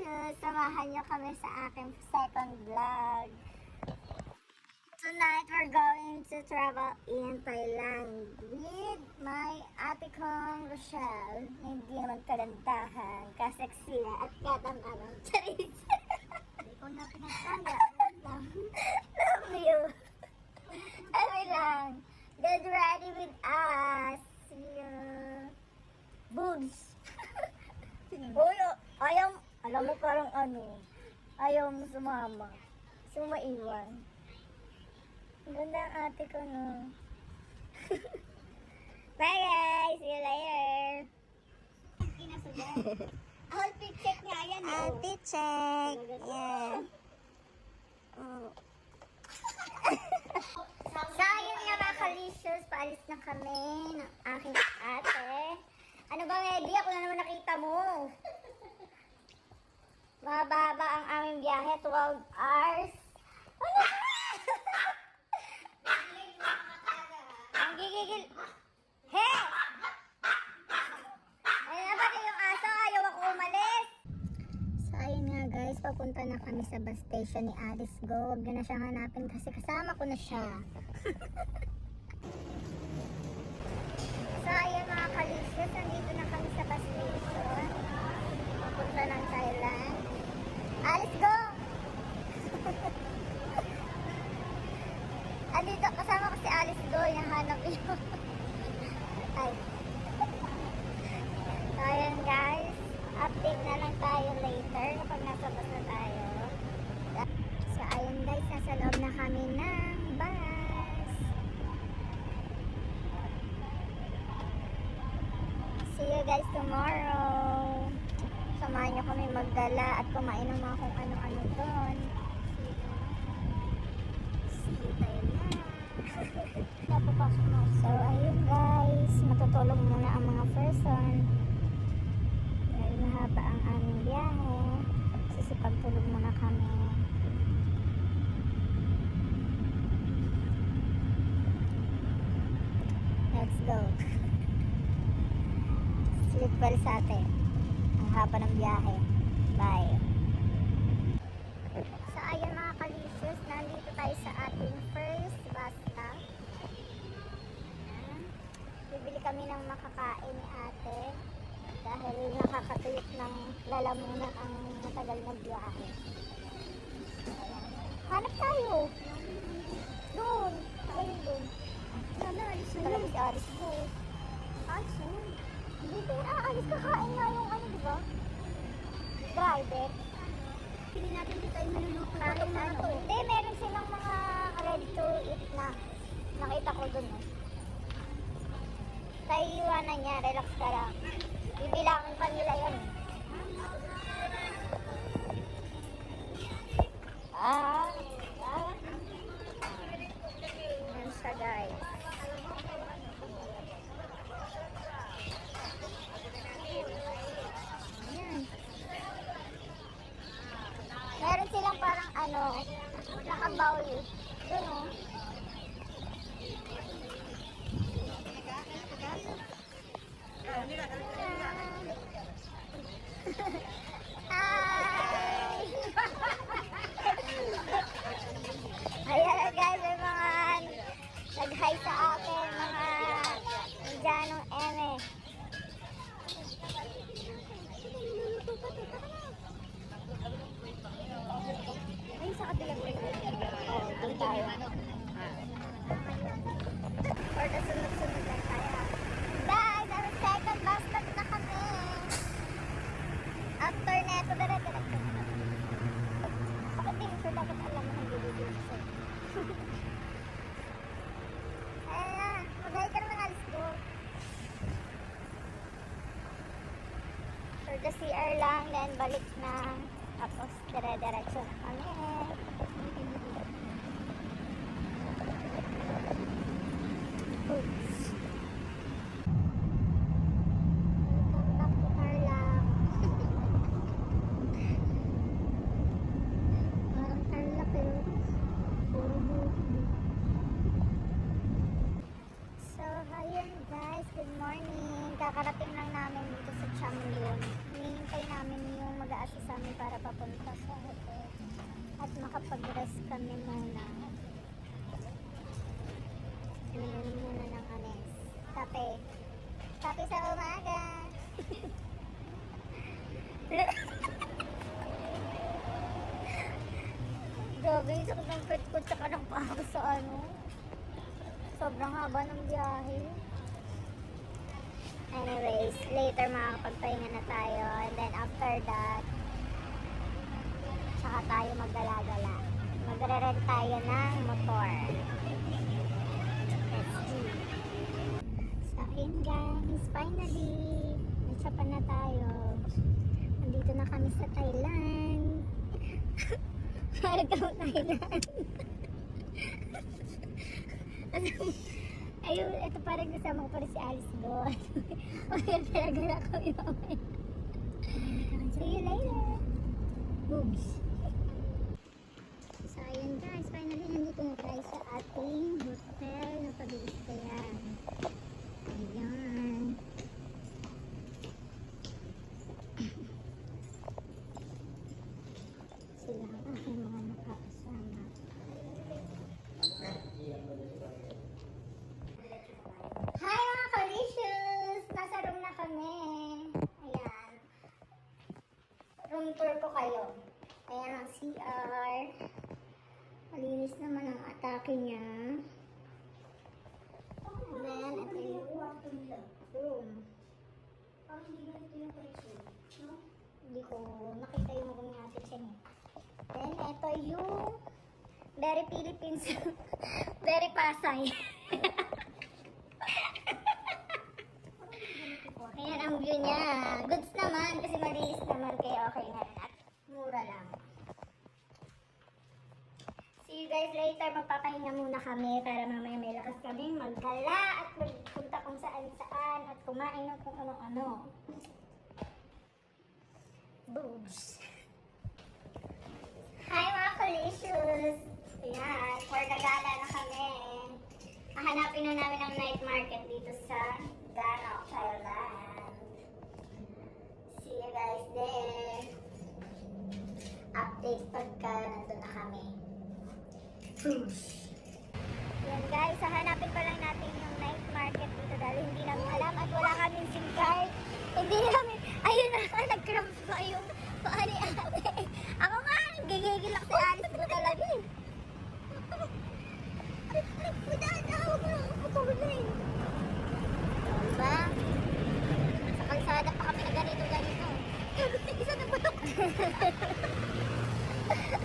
kalicious! Samahan niyo kami sa aking second vlog. Tonight, we're going to travel in Thailand with my ate kong Rochelle. Hindi naman kalantahan, kaseksiya at katang-anang charis. Hindi ko na pinagkaya. Love you. Ano lang. Get ready with us. See you. Boobs. Uy, ayaw, alam mo parang ano, ayaw mo sumama. Sumaiwan. Ang ganda ang ate ko, no? Bye guys! See you later! Pick check niya yan. Ate check! Yeah. Oh. so, yun nga mga kalicious, paalis na kami ng aking ate. Ano ba, Medi? Ako na naman nakita mo. Mababa ang aming biyahe, 12 hours. Ba? Ang gigigil. He! Ayun na ba yung aso? Ayaw ako umalis. So, ayun nga guys, papunta na kami sa bus station ni Alice Go. Huwag na siyang hanapin kasi kasama ko na siya. so, ayun mga kalicious, nandito na hinahanap yun. Ay. So, ayun guys. Update na lang tayo later kapag nasa bus na tayo. So, ayun guys. Nasa loob na kami ng bus. See you guys tomorrow. Samahan nyo kami magdala at kumain ng mga kung ano-ano doon. See you tayo na. Napapasok na. So, ayun guys, matutulog muna ang mga person. Dahil mahaba ang aming biyahe. Sisipagtulog muna kami. Let's go. Sleep well sa atin. Ang haba ng biyahe. Bye. Na Talaga yun. si Aris ko. Yun. Hindi tayo aalis kakain nga yung ano, di ba? Driver. Pili natin dito tayo maluluto. Kahit Tayo na ano. Hindi, meron silang mga ready to eat na. Nakita ko dun eh. Tayo iwanan niya, relax ka lang. Bibilangin pa nila yun. Ah, ah. Finally, natsapan na tayo. Nandito na kami sa Thailand. Parang Thailand. Ayun, ito parang kasama ko pa rin si Alice doon. Mayroon talaga na kami mamaya. See you later. Boobs. So, ayun guys, finally nandito na tayo sa ating hotel na pag-iistayan. Ayan. Sila ang aking mga nakakasama. Hi mga kalicious! Nasa room na kami. Ayan. Room tour ko kayo. Ayan ang CR. Malinis naman ang atake niya. Then, ito yung room. Hindi ko nakita yung room natin siya niya. Then, ito yung very Philippines. very Pasay. Ayan ang view niya. Goods naman kasi malinis naman kaya okay na rin at mura lang. You guys later. Magpapahinga muna kami para mamaya may lakas kami maggala at magpunta kung saan saan at kumain ng kung ano-ano. Boobs. Hi mga kalicious! Ayan, for the gala na kami. Hahanapin na namin ang night market dito sa Gano, Thailand. See you guys there. Update pagka nandun na kami. Yan guys, hahanapin pa lang natin yung night market dito dahil hindi namin alam at wala kaming SIM card. Hindi namin, ayun na, nag-cramp pa yung paa ni ate. Ako nga, gigigil ako si Alice ko talaga eh. Pudaan na, huwag mo ako patuloy. Diba? Pa kami na ganito, ganito. Isa na bulok.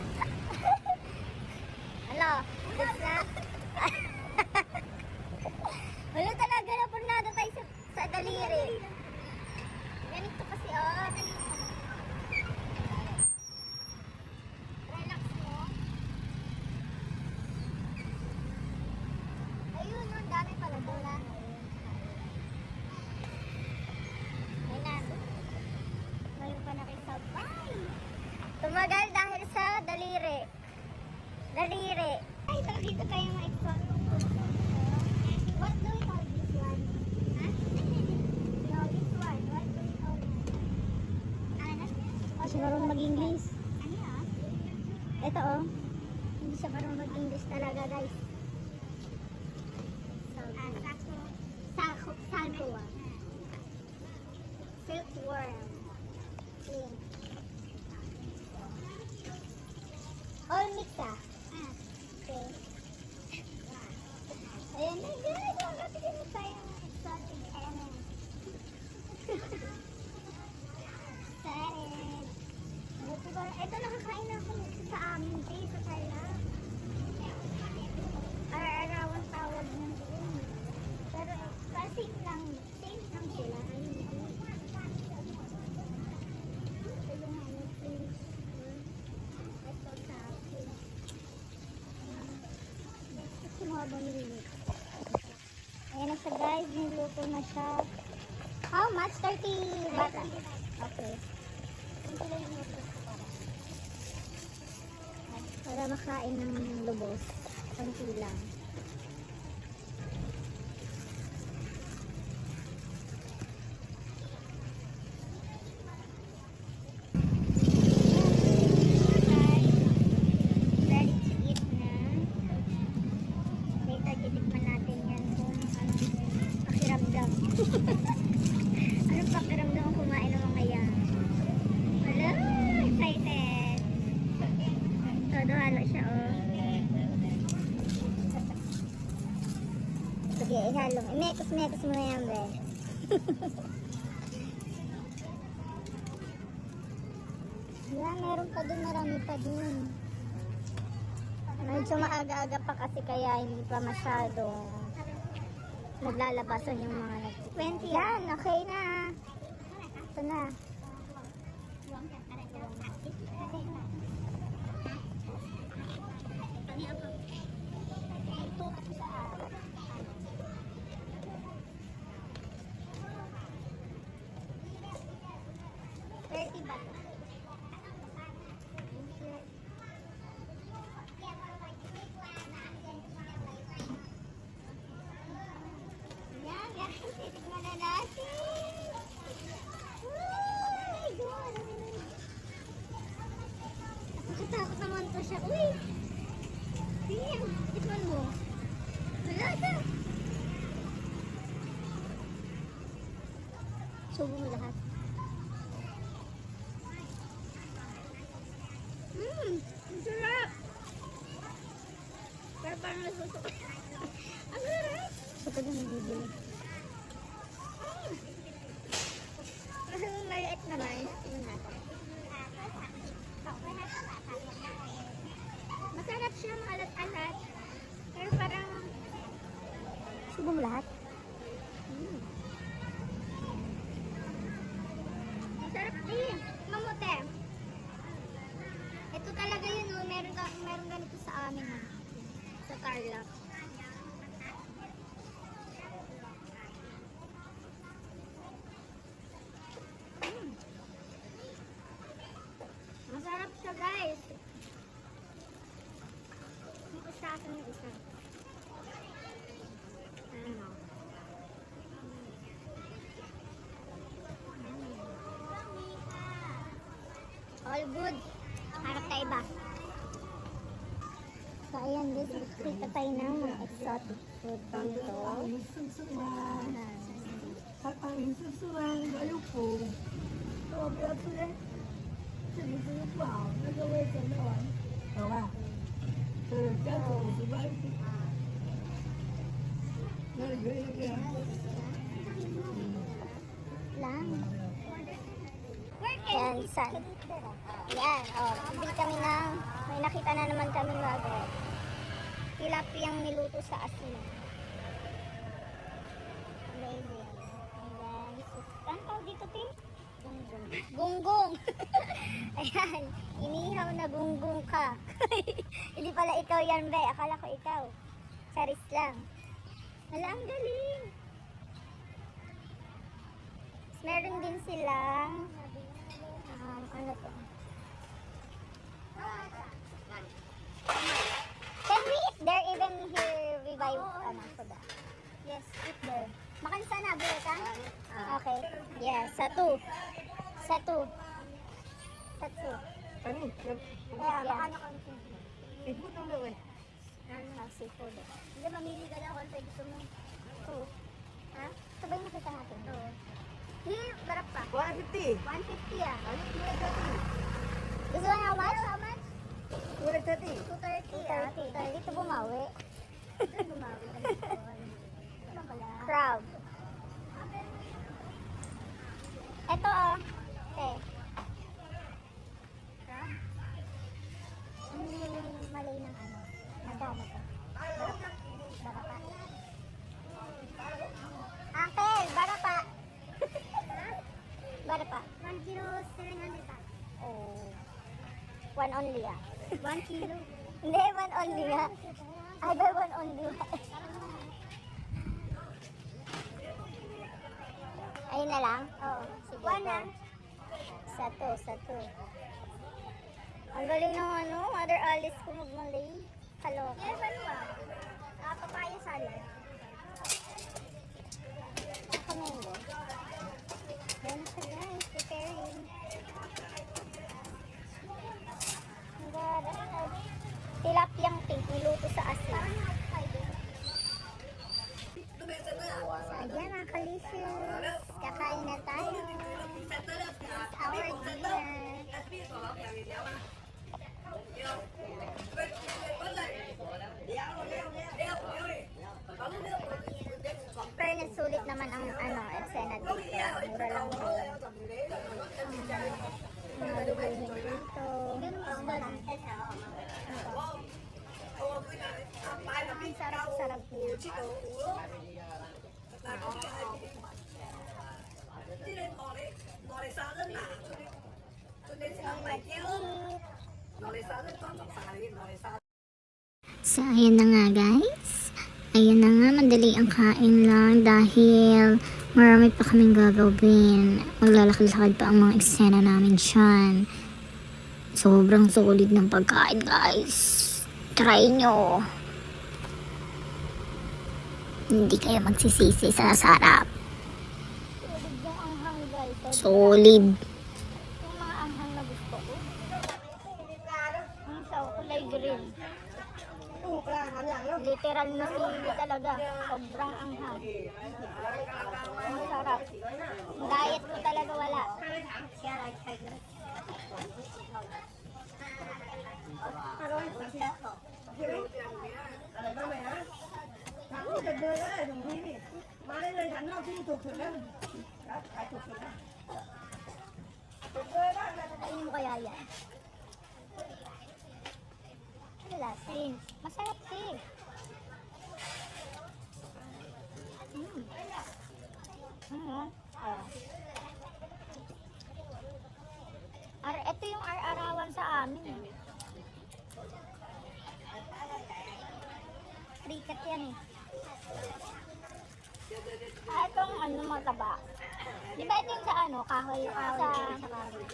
Hala, goods na. Wala talaga na pornado tayo sa, sa daliri. Ganito kasi, oh. Relax mo. Ayun, no, dami pala doon, ah. Ayun na. Ngayon pa nakisabay. Tumagal dahil sa daliri. Daliri. Nakikita tayo food. What do we call this one? Ha? No, this one. What do we call it? Ano? Marunong mag-English. Ano? Ito oh. Hindi siya marunong mag-English talaga guys. Ah, sako. Sako. Sako ah. Silkworm. Yun. All mix ah. Okay. Ayan na guys. Magkapigil mo tayo ng exotic element. Excited. Buti ba? Ito nakakain na ako nito sa amin, eh, sa Thailand. Araw-arawan tawag ng doon. Pero, kasi lang, same lang sila. Ayun, ayun. Ito yung ano, please. Ito sa akin. Ito mga ba niluluto? Ayan na siya guys, niluto na siya. How much? 30 bata. Okay. Para makain ng lubos. Konti lang. halo-halo siya, oh. Sige, ihalo. Imekos-mekos mo yan, be. Wala, meron pa dun. Marami pa dun. Medyo maaga-aga pa kasi kaya hindi pa masyado naglalabasan yung mga nag-20. Yan, okay na. Ito na. Nakakatakot naman to siya. Uy! Tingnan, tikman mo. Wala ka. Subo mo lahat. Mmm, ang sarap. Pero parang nasusuko. ang sarap. Suko na nabibili. Kasi yung layat naman, yun natin. Masarap siya, maalat-alat. Pero parang... Subo mo lahat? Mm. Masarap din. Mamute. Ito talaga yun, oh. meron, ka, meron ganito sa amin. ah. Sa Tarlac. Mm. Masarap siya guys. Ito sa akin yung isa. Ano? All good. Harap tayo ba? So, ayan guys. Kita tayo ng mga exotic food dito. Ang susuran, ayaw po. Sabi ako eh. Sige, sige pa. Nagawin ka naman. Tawa. Pero kako, sabay ko. Nagawin ka. lang. Yan, san? Yan, oh. Bili kami ng, may nakita na naman kami bago. Tilapiyang niluto sa asin. Amazing. And then, ano dito, Tim? Gunggong. Gunggong! Ayan, inihaw na gunggong ka. Hindi pala ikaw yan, be. Akala ko ikaw. Charis lang. Hala, ang galing. Meron din silang um, ano to? Can we eat there even here we buy ano soda? Yes, eat there. Makan sana, bule ka? Okay. Yes, satu. Satu. Satu. Ano? Yeah, baka na Ipot ang gawin. Ano, seafood. Hindi, mamili ka lang kung ano gusto mo. Ito. Ha? Ba yung nakita natin? Oo. Here, barap pa. 150. 150 ah. Ano? 230. This one how much? How much? 230. 230 ah. 230. Dito bumawi. Dito bumawi. Ano pala? Crowd. Ito oh. Eh. Crowd? Ano yung malay ng ano? Magkano to? Barapa. Barapa. Uncle, barapa. barapa. 1 kilo 700 baht. Oh. One only ah. One kilo? Hindi, one only ah. I buy one only. Ayun na lang? Oo. Sige. One na. Satu, satu. Ang galing ng ano, Mother Alice ko magmalay. Kaloka. Yes, ano ba? Ah, papaya salad. Kamengo. Yan na siya guys, preparing. Ang ganda. Tilapiyang pink, niluto sa asin. Ayan mga kalicious. Kakain na tayo. It's our dinner. mura lang po. Mga bilihin dito. Ang sarap-sarap niya. So, ayan na nga guys. Ayan na nga, madali ang kain lang dahil marami pa kaming gagawin. Maglalakad-lakad pa ang mga eksena namin dyan. Sobrang solid ng pagkain guys. Try nyo. Hindi kayo magsisisi sa sarap. Solid yung anghang guys. Solid. Solid. Yung mga anghang na gusto ko. Ang sa kulay green. Literal na sili talaga. Sobrang anghang. Ang sarap. Diet ko talaga wala. Kainin mo kaya yan. Wala, sin. Masarap sin. Mm. Mm. Ah. Ar ito yung ar-arawan sa amin. eh. Cricket yan eh. Ah, itong ano mataba. Di ba ito yung sa ano, kahoy, kahoy sa, sa kahoy?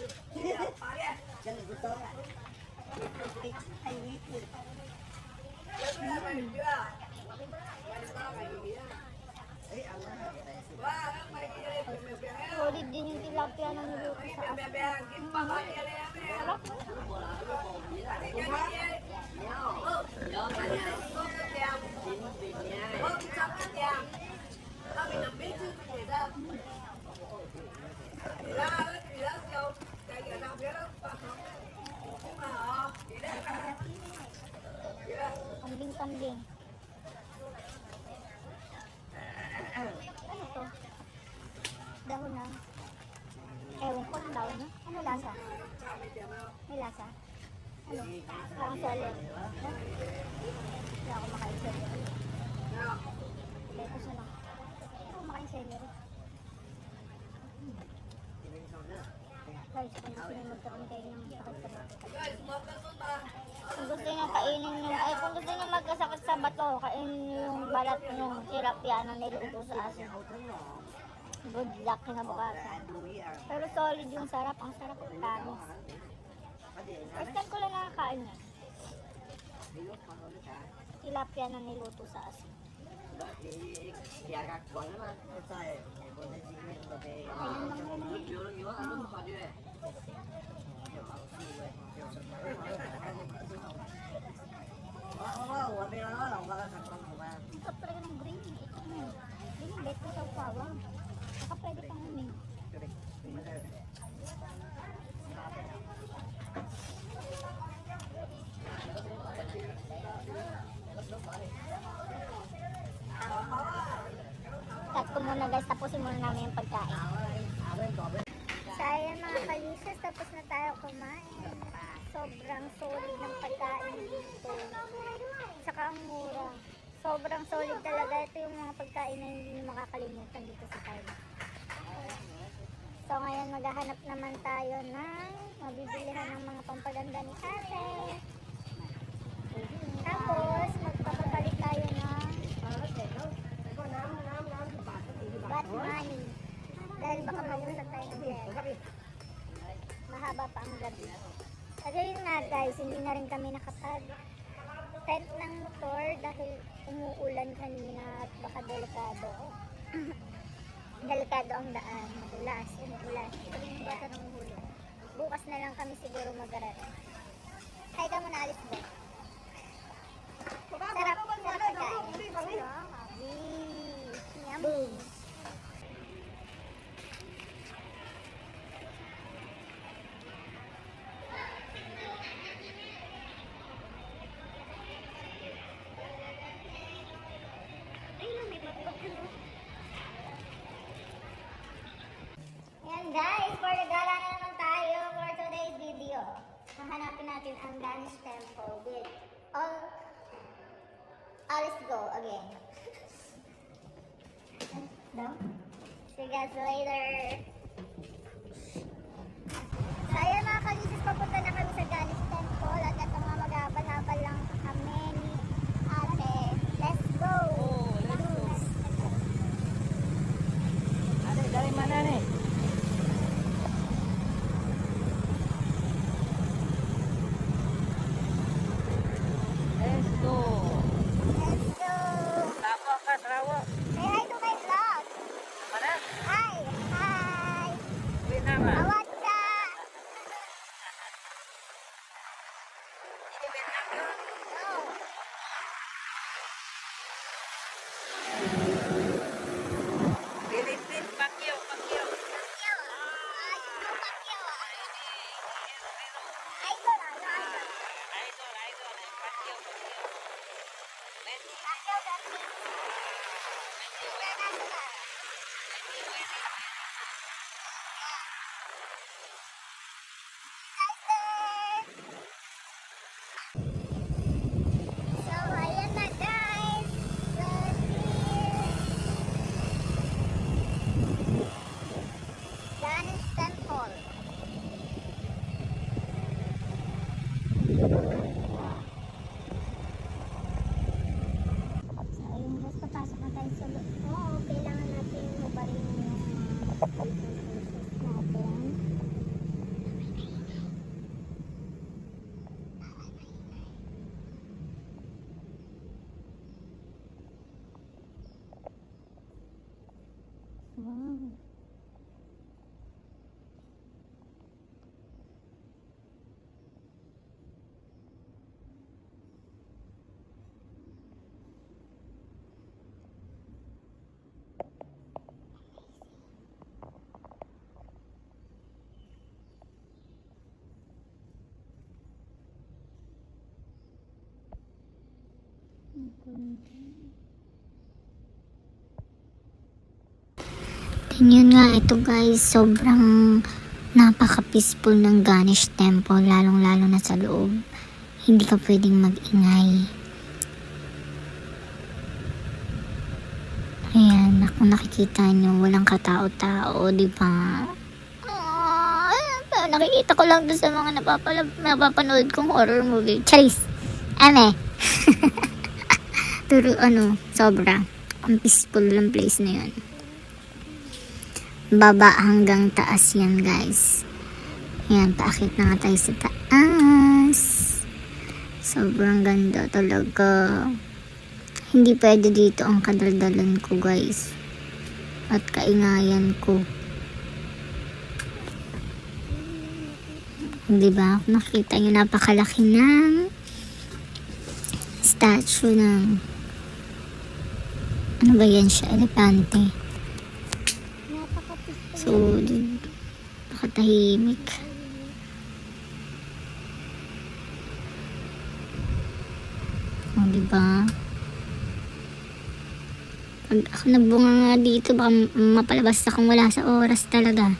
Solid din yung tilapia na niluto sa asin. Kambing-kambing. Ano to? Dahon na. Ewan ko ng dahon. Ano lasa? May lasa? Ano? Parang seller. Hindi ako makain seller. Ito siya lang. Hindi ako makain seller. Guys, kung gusto niyo magkaroon kayo ng sakit sa bato. Kung gusto niyo kainin yung, ay kung gusto niyo magkasakit sa bato, kainin niyo balat yung tilapia na niluto sa asin. Good luck kinabukasan. Pero solid yung sarap. Ang sarap ng tamis. First time ko lang nakakain yan. Tilapia na niluto sa asin. Ang sarap talaga ng green. Ito na. Green, bet ko sa upawa. Saka pwede pang umin. Cut ko muna guys, tapusin muna namin yung pagkain. So ayan mga kalisas, tapos na tayo kumain. Sobrang solid ng pagkain dito. Saka ang mura. Sobrang solid talaga. Ito yung mga pagkain na hindi nyo makakalimutan dito sa Thailand. So ngayon maghahanap naman tayo ng mabibilihan ng mga pampaganda ni ate. Tapos magpapabalik tayo ng bat money. Dahil baka mabusan tayo ng pera. Mahaba pa ang gabi. At yun nga guys, hindi na rin kami nakapag tent ng motor dahil umuulan kanina at baka delikado. delikado ang daan. Madulas, umuulan. Bukas na lang kami siguro mag-arara. Hay ka muna alis ba? Is go again. No? See you guys later. So ayun mga kalisis, papunta na yun nga, ito guys, sobrang napaka-peaceful ng Ganesh Temple, lalong-lalo na sa loob. Hindi ka pwedeng mag-ingay. Ayan, kung nakikita nyo, walang katao-tao, di ba? Ah, nakikita ko lang sa mga napapanood kong horror movie. Charis! Ame! Pero ano, sobra. Ang peaceful ng place na yun. Baba hanggang taas yan guys. Yan paakit na nga tayo sa taas. Sobrang ganda talaga. Hindi pwede dito ang kadaldalan ko guys. At kaingayan ko. Di ba? Nakita nyo napakalaki ng statue ng ano ba yan siya elepante So, nakatahimik. O, oh, diba? Pag ako nagbunga nga dito, baka mapalabas akong wala sa oras talaga.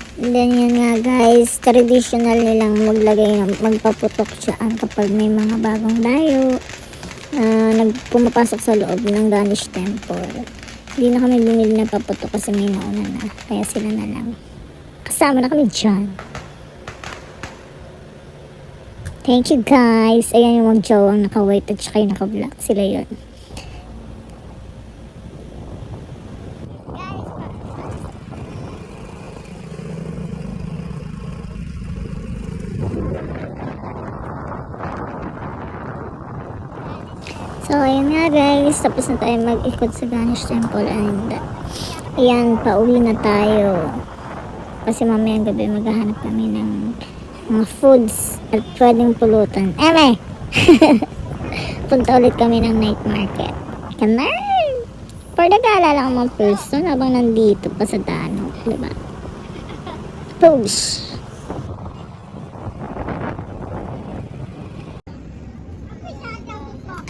And then yun nga guys, traditional nilang maglagay ng magpaputok dyan kapag may mga bagong dayo na nagpumapasok sa loob ng Ganesh Temple. Hindi na kami bumili ng paputok kasi may nauna na. Kaya sila na lang. Kasama na kami dyan. Thank you guys. Ayan yung magjawang naka-white at saka yung naka-black. Sila yun. Guys, pa- So, ayun nga guys. Tapos na tayo mag-ikot sa Ganesh Temple. And, ayan, pauwi na tayo. Kasi mamayang gabi maghahanap kami ng mga foods at pwedeng pulutan. Eme! Punta ulit kami ng night market. Come on! For nag-aalala ang mga person habang nandito pa sa dano. Diba? Push! Masyadong po.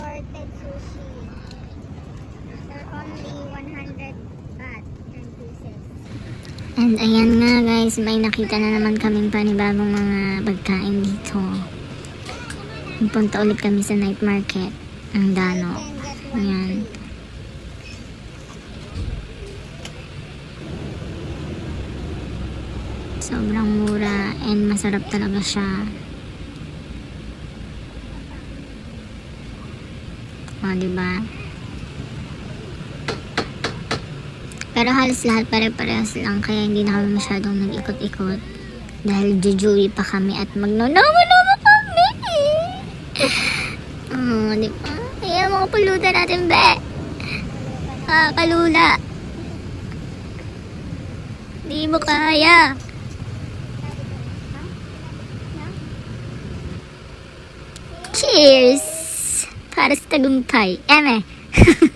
And ayan nga guys, may nakita na naman kaming panibagong mga pagkain dito. Nagpunta ulit kami sa night market. Ang dano. Ayan. Sobrang mura and masarap talaga siya. O, diba? Pero halos lahat pare-parehas lang kaya hindi na kami masyadong nag-ikot-ikot. Dahil jujuwi pa kami at magnonawa-nawa kami. Oh, di ba? Ayan mga pulutan natin, be. Ah, kalula. Di mo kaya. Cheers! Para sa tagumpay. Eme.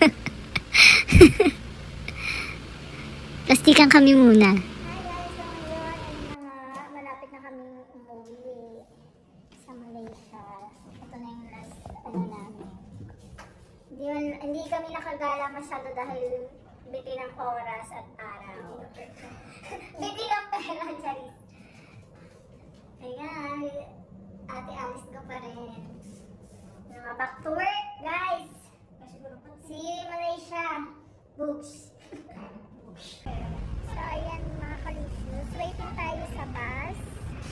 Plastikan kami muna. Malapit na kami umuwi sa Malaysia. Ito na yung last ano namin. Hindi kami nakagala masyado dahil biti ng oras at araw. biti ng pera, Charis. Ayan, ate Alice ko pa rin. Mga back to work, guys! Si Malaysia. Books. So, ayan mga kalisius. Waiting tayo sa bus.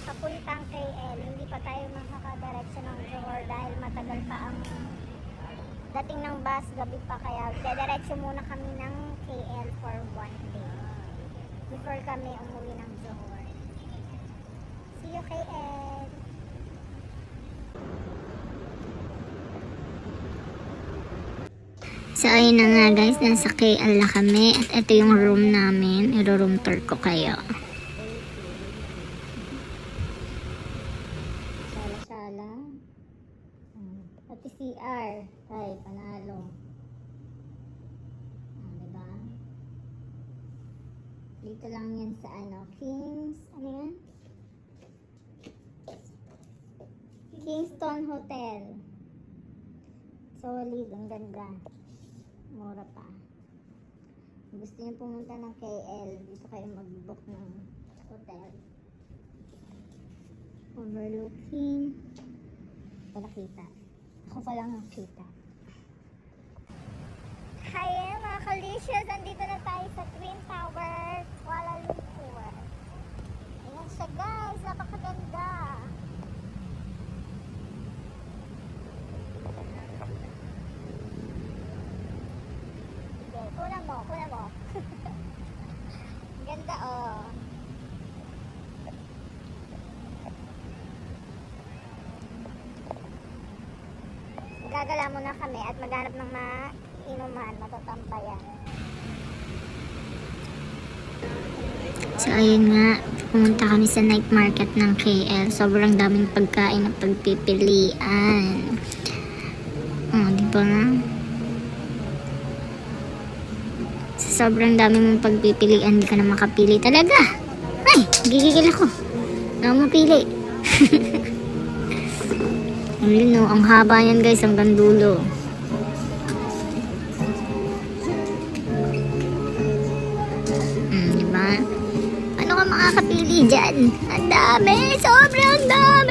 Papuntang KL. Hindi pa tayo makakadiretso ng Johor dahil matagal pa ang dating ng bus. Gabi pa kaya dediretso muna kami ng KL for one day. Before kami umuwi ng Johor. See you KL! So, ayun na nga guys, nasa KL na kami. At ito yung room namin. Iro-room tour ko kayo. Sala-sala. Pati CR. Ay, panalo. Ah, diba? Dito lang yan sa ano, Kings, ano yan? Kingston Hotel. Solid, ang ganda. Mura pa. Gusto niyo pumunta ng KL, dito kayo mag-book ng hotel overlooking. Wala kita. Ako pa lang nakita. Hi mga kalicious! Andito na tayo sa Twin Tower, Kuala Lumpur. Ayan siya guys! Napakaganda! Sige, kunan mo, kunan mo. Ganda oh. gagala muna kami at maghanap ng mga inuman, matatampayan. So, ayun nga. Pumunta kami sa night market ng KL. Sobrang daming pagkain na pagpipilian. Oh, di ba nga? Sa sobrang dami mong pagpipilian, di ka na makapili talaga. Ay, gigigil ako. Wala mo pili. Ayun no, ang haba yan guys, hanggang dulo. Hmm, di ba? Paano ka makakapili dyan? Ang dami! Sobrang dami!